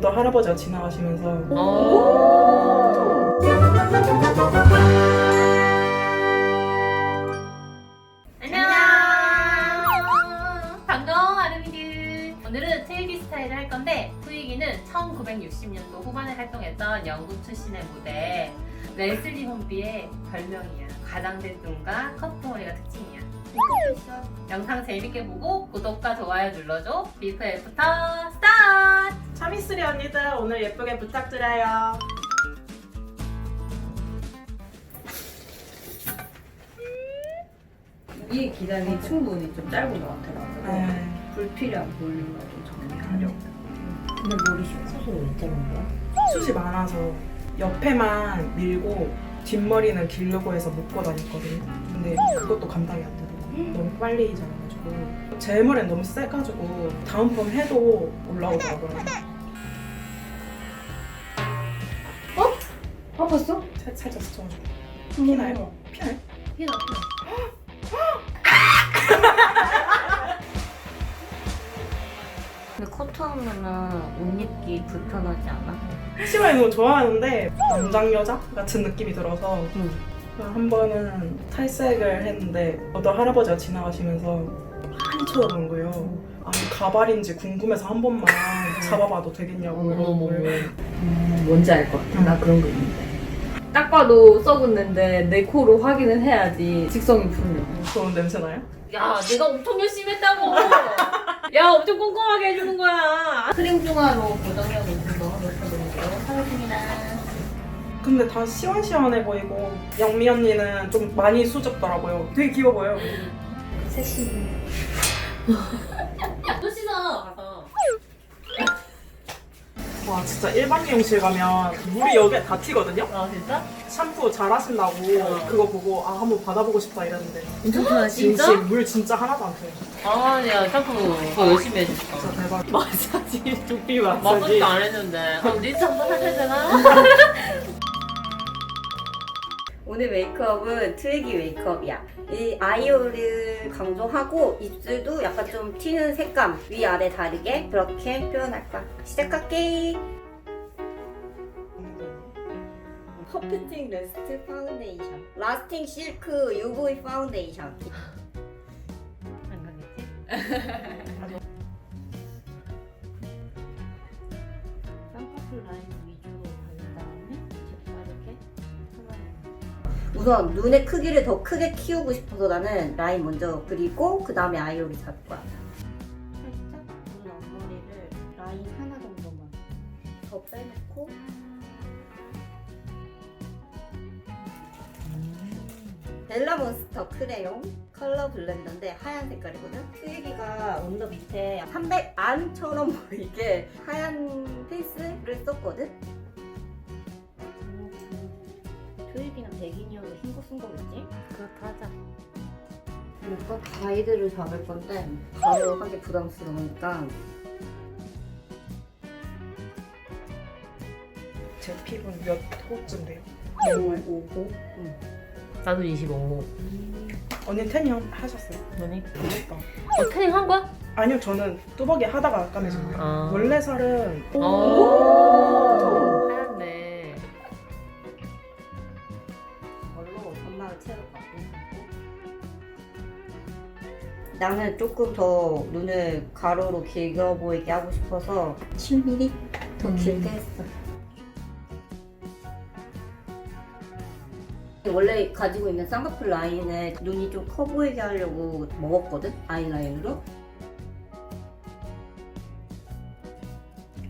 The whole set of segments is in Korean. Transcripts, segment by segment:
또 할아버지가 지나가시면서 오. 안녕. 반가워 아름이들. 오늘은 트위기 스타일을 할 건데 트위기는 1960년도 후반에 활동했던 영국 출신의 무대 레슬리 홈비의 별명이야. 가장된 눈과 컷머리가 특징이야. 영상 재밌게 보고 구독과 좋아요 눌러줘. 비프 애프터 스타트! 차미스리 언니들 오늘 예쁘게 부탁드려요. 이 기간이 충분히 좀 짧은 것 같아가지고 네. 불필요한 볼륨을 좀 정리하려고 근데 머리 숏컷으로 왜 자른 거야? 숱이 많아서 옆에만 밀고 뒷머리는 기르고 해서 묶고 다녔거든요. 근데 그것도 감당이 안 되더라고요. 너무 빨리 자라가지고 제 머리는 너무 세가지고 다음 번 해도 올라오더라고요. 아팠어? 살- 살짝 스쳐가지고 피나요? 피나요? 피나 근데 커트하면은 옷 입기 불편하지 않아? 치마에 너무 좋아하는데 남장 여자 같은 느낌이 들어서 응. 한 번은 탈색을 했는데 어떤 할아버지가 지나가시면서 많이 쳐다보는 거예요. 아니 가발인지 궁금해서 한 번만 잡아봐도 되겠냐고 어머머머. 그러는 거예요. 음, 뭔지 알 것 같아 응. 나 그런 거 있는데 딱 봐도 썩었는데 내 코로 확인을 해야지 직성이 풀려 좋은 냄새 나요? 야, 내가 엄청 열심히 했다고. 야, 엄청 꼼꼼하게 해주는 거야. 크림 중화로 고정력 있는 거 넣어드리도록 하겠습니다. 근데 다 시원시원해 보이고 영미 언니는 좀 많이 수줍더라고요. 되게 귀여워 보여요. 섹시. 또 씻어. 가서. 와 진짜 일반 미용실 가면 물이 여기에 다 튀거든요? 아, 진짜? 샴푸 잘하신다고 어. 그거 보고 아 한번 받아보고 싶다 이랬는데 엄청 편하지 진짜? 물 진짜 하나도 안 튀어요. 아, 야, 샴푸 더 열심히 해줬어. 진짜 대박. 마사지. 두피 마사지 안 했는데. 그럼 니트 한번 해야 되나? 오늘 메이크업은 트위기 메이크업이야. 이 아이오를 강조하고 입술도 약간 좀 튀는 색감 위아래 다르게 그렇게 표현할 거야. 시작할게. 퍼프팅 레스트 파운데이션. 라스팅 실크 UV 파운데이션. 안 가겠지? 우선 눈의 크기를 더 크게 키우고 싶어서 나는 라인 먼저 그리고 그 다음에 아이오를 잡을 거야. 살짝 눈 앞머리를 라인 하나 정도만 더 빼놓고 벨라몬스터 크레용 컬러 블렌더인데 하얀 색깔이거든? 트위기가 언더 밑에 300 안처럼 보이게 하얀 페이스를 썼거든? 트위기는 백인이어도 흰거쓴 거겠지? 그렇다 하자. 약간 가이드를 잡을 건데 가로 하기 부담스러우니까 제 피부는 몇 호쯤 돼요? 055 응. 나도 25호. 언니 태닝 하셨어요? 너니? 부럽다. 어, 태닝 한 거야? 아니요 저는 뚜벅이 하다가 까매진 거예요. 아. 원래 살은 오. 나는 조금 더 눈을 가로로 길게 보이게 하고 싶어서 7mm 더 음. 길게 했어. 원래 가지고 있는 쌍꺼풀 라인에 눈이 좀 커 보이게 하려고 먹었거든 아이라인으로.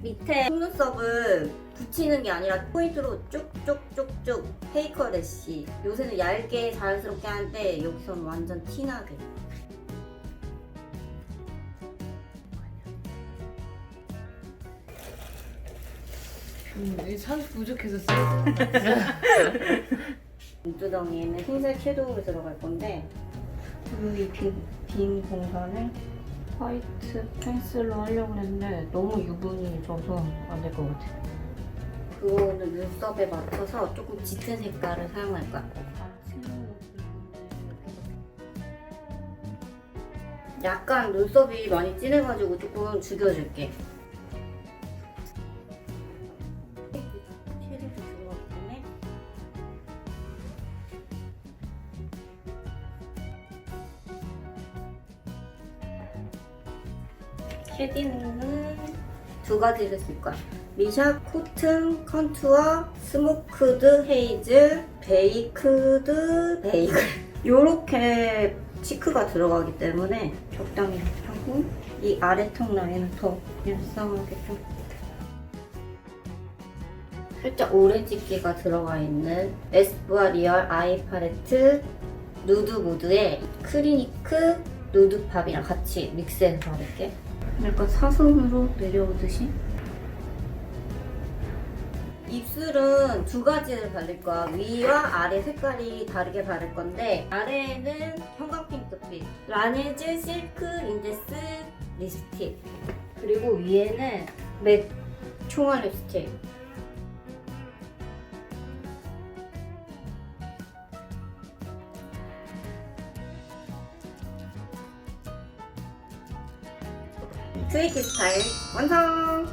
밑에 속눈썹을 붙이는 게 아니라 포인트로 쭉쭉쭉쭉 페이커 래쉬. 요새는 얇게 자연스럽게 하는데 여기서는 완전 티나게 음, 산 부족해서 쓰레기 눈두덩이에는 흰색 섀도우를 들어갈 건데 여기 빈, 빈 공간을 화이트 펜슬로 하려고 했는데 너무 유분이 져서 안 될 것 같아. 그거는 눈썹에 맞춰서 조금 짙은 색깔을 사용할 거야. 약간 눈썹이 많이 진해가지고 조금 죽여줄게 쉐딩은 두 가지를 쓸 거야. 미샤 코튼 컨투어 스모크드 헤이즐 베이크드 베이글. 요렇게 치크가 들어가기 때문에 적당히 하고 이 아래 턱 라인은 더 얄쌍하게 좀. 살짝 오렌지기가 들어가 있는 에스쁘아 리얼 아이 팔레트 누드 무드에 크리니크 누드팝이랑 같이 믹스해서 바를게 약간 사선으로 내려오듯이 입술은 두 가지를 바를 거야. 위와 아래 색깔이 다르게 바를 건데 아래에는 형광 핑크빛, 라네즈 실크 인데스 립스틱 그리고 위에는 맥 총알 립스틱 트위키 스타일 완성!